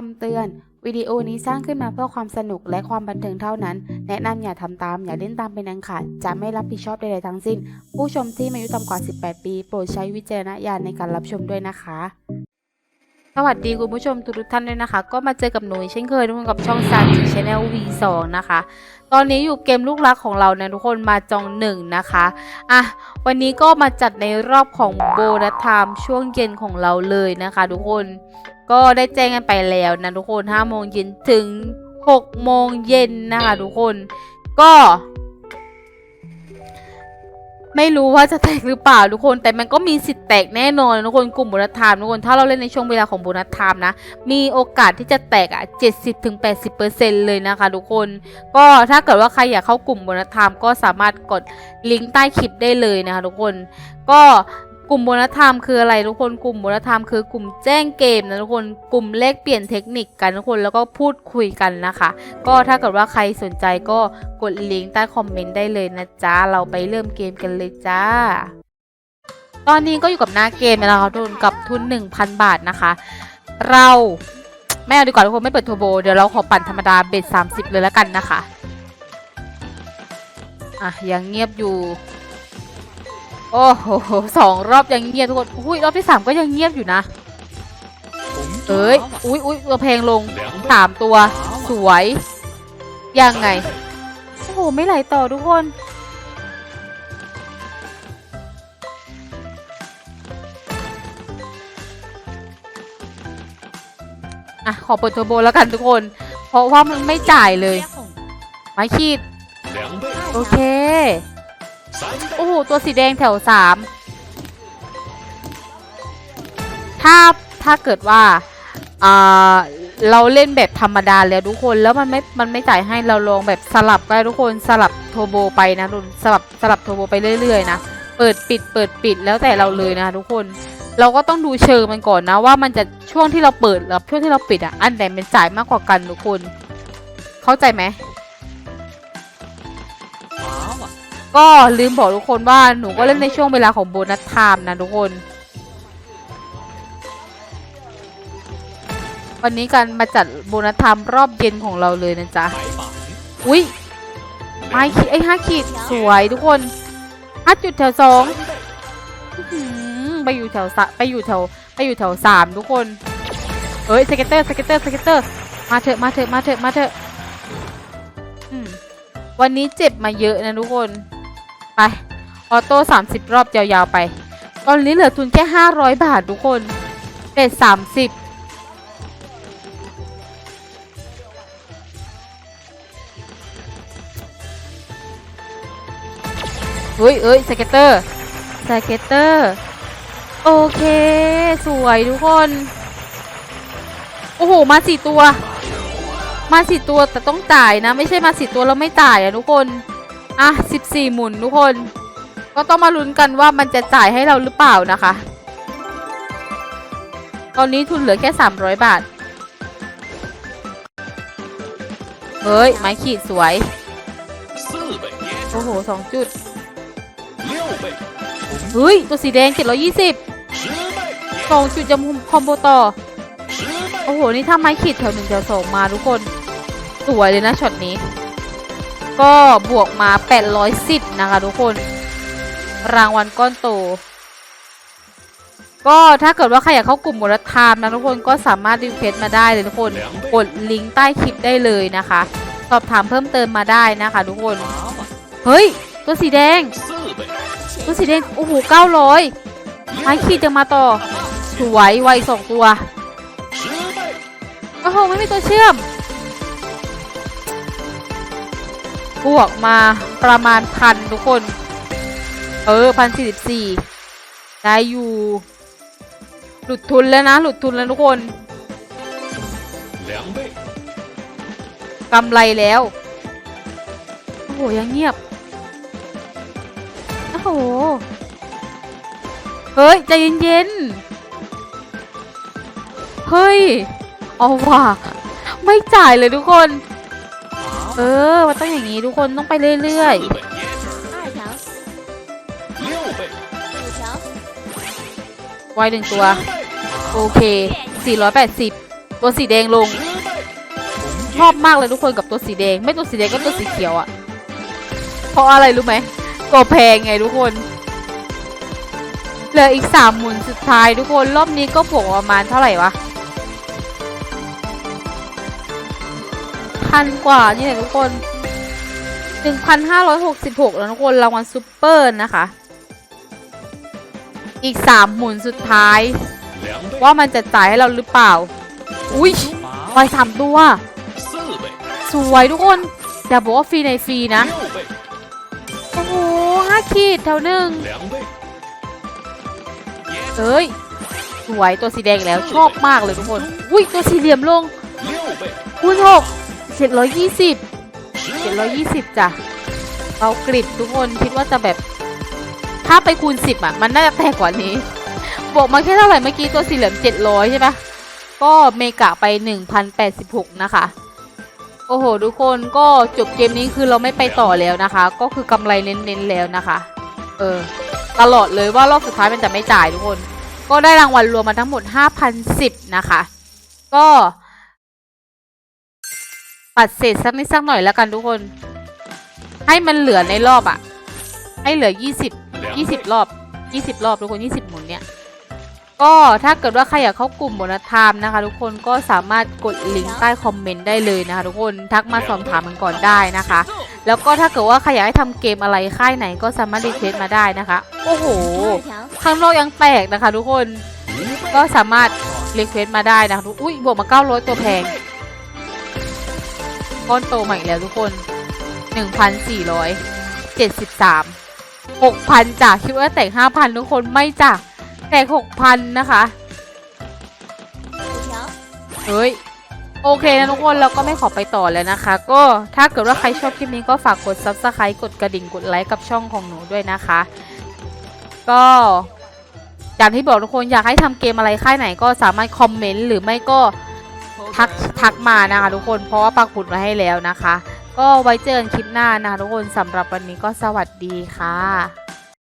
คำเตือน วิดีโอนี้สร้างขึ้นมาเพื่อความสนุกและความบันเทิงเท่านั้น แนะนำอย่าทำตาม อย่าเล่นตามเป็นอันขาดจะไม่รับผิดชอบใดๆทั้งสิ้น ผู้ชมที่มีอายุต่ำกว่า 18 ปี โปรดใช้วิจารณญาณในการรับชมด้วยนะคะ สวัสดีคุณผู้ชมทุกๆท่านด้วยนะคะ ก็มาเจอกับหนูอีกเช่นเคยทุกคนกับช่องซาจิชแนล V2 นะคะ ตอนนี้อยู่เกมลูกรักของเรานะทุกคนมาจองหนึ่งนะคะอะวันนี้ก็มาจัดในรอบของโบนัสไทม์ช่วงเย็นของเราเลยนะคะ ทุกคน ก็ได้แจ้งกันไปแล้วนะทุกคน5โมงเย็นถึง6โมงเย็นนะคะทุกคน ก็ ไม่รู้ว่าจะแตกหรือเปล่าทุกคน แต่มันก็มีสิทธิ์แตกแน่นอนทุกคนกลุ่มบนัสไทม์ทุกคนถ้าเราเล่นในช่วงเวลาของบนัสไทม์นะ มีโอกาสที่จะแตกอะ70-80%เลยนะคะทุกคน ก็ถ้าเกิดว่าใครอยากเข้ากลุ่มบนัสไทม์ก็สามารถกดลิงก์ใต้คลิปได้เลยนะคะทุกคน ก็ กลุ่มโบนัสไทม์คืออะไรทุกคนกลุ่มโบนัสไทม์คือกลุ่มแจ้งเกมนะทุกคนกลุ่มเลขเปลี่ยนเทคนิคกันทุกคนแล้วก็พูดคุยกันนะคะ ก็ถ้าเกิดว่าใครสนใจก็กดลิงก์ใต้คอมเมนต์ได้เลยนะจ๊ะเราไปเริ่มเกมกันเลยจ้า ตอนนี้ก็อยู่กับหน้าเกมแล้วค่ะทุกคนกับทุน 1,000 บาทนะคะ เราไม่เอาดีกว่าทุกคนไม่เปิดโทรโบเดี๋ยวเราขอปั่นธรรมดาเบ็ด30 เลยแล้วกันนะคะอะยังเงียบอยู่ โอ้โหสองรอบยังเงียบทุกคนอุ้ยรอบที่สามก็ยังเงียบอยู่นะ เอ้ย อุ้ยอุ้ยตัวเพลงลงสามตัว สวย ยังไง โอ้โห ไม่ไหลต่อทุกคน อะ ขอเปิดเทอร์โบแล้วกันทุกคน เพราะว่ามันไม่จ่ายเลย ไม้ขีด โอเค โอ้โห ตัวสีแดงแถวสามถ้าถ้าเกิดว่าเราเล่นแบบธรรมดาแล้วทุกคนแล้วมันไม่ มันไม่จ่ายให้เราลองแบบสลับก็ได้ทุกคนสลับโทโบไปนะทุนสลับสลับโทโบไปเรื่อยๆนะเปิดปิดเปิดปิดแล้วแต่เราเลยนะทุกคน เราก็ต้องดูเชิงมันก่อนนะว่ามันจะช่วงที่เราเปิดกับช่วงที่เราปิดอะอันไหนมันจ่ายมากกว่ากันทุกคน เข้าใจไหม ก็ลืมบอกทุกคนว่าหนูก็เล่นในช่วงเวลาของโบนัสไทม์นะทุกคน วันนี้กันมาจัดโบนัสไทม์รอบเย็นของเราเลยนะจ๊ะ อุ้ยไม้ขีดไอ้ห้าขีดสวยทุกคนห้าจุดแถวสองไปอยู่แถวสไปอยู่แถวไปอยู่แถวสามทุกคนเอ้ยสเก็ตเตอร์สเก็ตเตอร์สเก็ตเตอร์มาเถอะมาเถอะมาเถอะมาเถอะวันนี้เจ็บมาเยอะนะทุกคน ไป ออโต้30 รอบยาวๆไป ตอนนี้เหลือทุนแค่ 500 บาททุกคนเป็ด30เฮ้ยเอ้ยสเก็ตเตอร์สเก็ตเตอร์ โอเค สวยทุกคน โอ้โห มาสี่ตัว มาสี่ตัวแต่ต้องจ่ายนะ ไม่ใช่มาสี่ตัวแล้วไม่จ่ายอะทุกคน อะ 14 หมุนทุกคน ก็ต้องมาลุ้นกันว่ามันจะจ่ายให้เราหรือเปล่านะคะ ตอนนี้ทุนเหลือแค่ 300 บาท เฮ้ย ไม้ขีดสวย โอ้โหสองจุด เฮ้ย ตัวสีแดง 720สองจุดจะมุมคอมโบต่อ โอ้โห นี่ถ้าไม้ขีดแถวหนึ่งแถวสองมาทุกคน สวยเลยนะช็อตนี้ ก็บวกมา 810 นะคะทุกคน รางวัลก้อนโต ก็ถ้าเกิดว่าใครอยากเข้ากลุ่มหมดทามนะทุกคนก็สามารถวิวเควสมาได้เลยทุกคน กดลิงก์ใต้คลิปได้เลยนะคะ สอบถามเพิ่มเติมมาได้นะคะทุกคน เฮ้ย ตัวสีแดง ตัวสีแดง โอ้โห 900 ไม้ขีดจะมาต่อ สวยไวสองตัว โอ้โห ไม่มีตัวเชื่อม บวกมาประมาณพันทุกคน เออพันสี่สิบสี่ได้อยู่ หลุดทุนแล้วนะ หลุดทุนแล้วทุกคน两倍、กำไรแล้ว โอ้โห ยังเงียบ โอ้โห เฮ้ย ใจเย็นๆ เฮ้ย เอาว่ะ ไม่จ่ายเลยทุกคน เออ มันต้องอย่างนี้ทุกคนต้องไปเรื่อยๆไวหนึ่งตัว โอเค 480 ตัวสีแดงลง ชอบมากเลยทุกคนกับตัวสีแดง ไม่ตัวสีแดงก็ตัวสีเขียวอะเพราะอะไรรู้ไหมก็แพงไงทุกคนเหลืออีกสามหมุนสุดท้ายทุกคนรอบนี้ก็บวกประมาณเท่าไหร่วะ พันกว่านี่ทุกคน 1,566 แล้วทุกคนรางวัลซูเปอร์นะคะ อีก 3 หมุนสุดท้าย ว่ามันจะจ่ายให้เราหรือเปล่า อุ้ยคอยสามตัว สวยทุกคนอย่าบอกว่าฟรีในฟรีนะ โอ้โหห้าขีดแถวหนึ่งเอ้ย สวยตัวสีแดงแล้วชอบมากเลยทุกคน อุ้ยตัวสีเหลี่ยมลงคูณหก เจ็ดร้อยยี่สิบเจ็ดร้อยยี่สิบจ้ะเรากริดทุกคนคิดว่าจะแบบ ถ้าไปคูณสิบอะ มันน่าจะแพงกว่านี้บอกมาแค่เท่าไหร่เมื่อกี้ตัวสีเหลืองเจ็ดร้อยใช่ปะก็เมกะไปหนึ่งพันแปดสิบหกนะคะ โอ้โห ทุกคนก็จบเกมนี้คือเราไม่ไปต่อแล้วนะคะ ก็คือกำไรเน้นๆแล้วนะคะ เออ ตลอดเลยว่ารอบสุดท้ายมันจะไม่จ่ายทุกคน ก็ได้รางวัลรวมมาทั้งหมด 5,010 นะคะ ก็ ปัดเศษสักนิดสักหน่อยแล้วกันทุกคน ให้มันเหลือในรอบอะให้เหลือ 20 20 รอบ 20 รอบทุกคน 20 หมุนเนี่ย ก็ถ้าเกิดว่าใครอยากเข้ากลุ่มบนัสไทม์นะคะ ทุกคนก็สามารถกดลิงก์ใต้คอมเมนต์ได้เลยนะคะ ทุกคนทักมาสอบถามกันก่อนได้นะคะ แล้วก็ถ้าเกิดว่าใครอยากให้ทำเกมอะไรค่ายไหนก็สามารถรีเควสมาได้นะคะ โอ้โหข้างนอกยังแปลกนะคะ ทุกคนก็สามารถรีเควสมาได้นะคะทุกอุ้ยบวกมา900ตัวแพง ก้อนโตใหม่แล้วทุกคน 1,473 6,000จ้ะคิดว่าแตก5,000 ทุกคนไม่จ้ะแตก6,000 นะคะ เฮ้ย โอเคนะทุกคนเราก็ไม่ขอไปต่อแล้วนะคะ ก็ถ้าเกิดว่าใครชอบคลิปนี้ก็ฝากกด subscribe กดกระดิ่งกดไลค์กับช่องของหนูด้วยนะคะ ก็อย่างที่บอกทุกคนอยากให้ทำเกมอะไรค่ายไหนก็สามารถคอมเมนต์หรือไม่ก็ ทักทักมานะคะทุกคนเพราะว่าปักหมุดมาให้แล้วนะคะ ก็ไว้เจอกันคลิปหน้านะคะทุกคนสำหรับวันนี้ก็สวัสดีค่ะ